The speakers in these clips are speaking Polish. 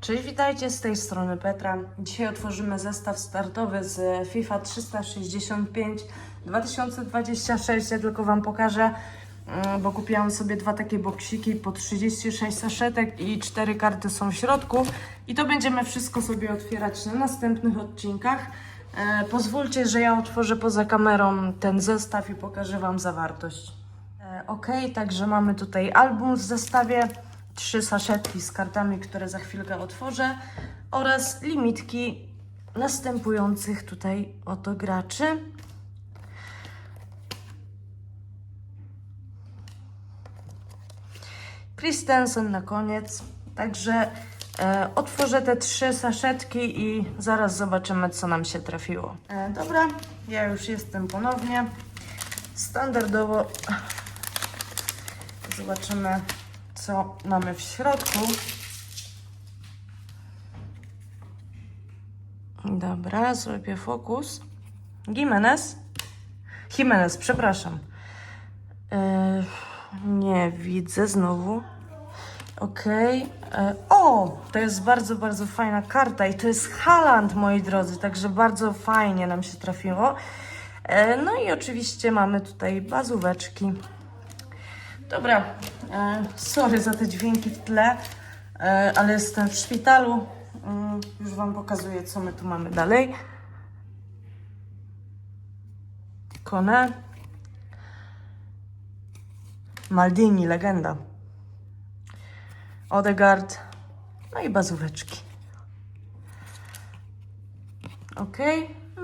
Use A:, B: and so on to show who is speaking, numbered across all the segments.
A: Cześć, witajcie z tej strony Petra. Dzisiaj otworzymy zestaw startowy z FIFA 365 2026. Ja tylko Wam pokażę, mm, bo kupiłam sobie dwa takie boksiki po 36 saszetek i cztery karty są w środku. I to będziemy wszystko sobie otwierać na następnych odcinkach. E, pozwólcie, że ja otworzę poza kamerą ten zestaw i pokażę Wam zawartość. E, Ok, także mamy tutaj album w zestawie, trzy saszetki z kartami, które za chwilkę otworzę oraz limitki następujących tutaj oto graczy. Christensen na koniec. Także e, otworzę te trzy saszetki i zaraz zobaczymy, co nam się trafiło. E, dobra, ja już jestem ponownie. Standardowo zobaczymy, co mamy w środku. Dobra, zrobię fokus. Jimenez? Jimenez, przepraszam. Nie widzę znowu. Okej. E, O, to jest bardzo, bardzo fajna karta i to jest Haaland, moi drodzy, także bardzo fajnie nam się trafiło. E, No i oczywiście mamy tutaj bazóweczki. Dobra, e, sorry za te dźwięki w tle, e, ale jestem w szpitalu. Mm, Już Wam pokazuję, co my tu mamy dalej. Kone. Maldini, legenda. Odegaard. No i bazóweczki. Ok.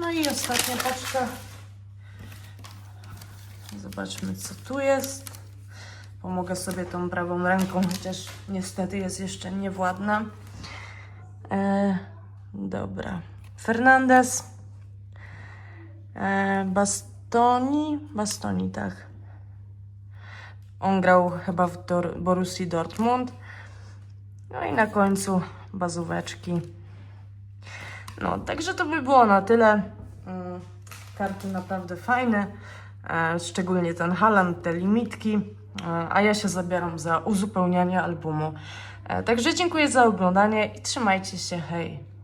A: No i ostatnia paczka. Zobaczmy, co tu jest. Pomogę sobie tą prawą ręką, chociaż niestety jest jeszcze niewładna. E, dobra. Fernandez. E, Bastoni. Bastoni, tak. On grał chyba w Dor- Dortmund. No i na końcu bazóweczki. No, także to by było na tyle. Mm, Karty naprawdę fajne, e, szczególnie ten Haaland, te limitki, a ja się zabieram za uzupełnianie albumu. E, Także dziękuję za oglądanie i trzymajcie się, hej!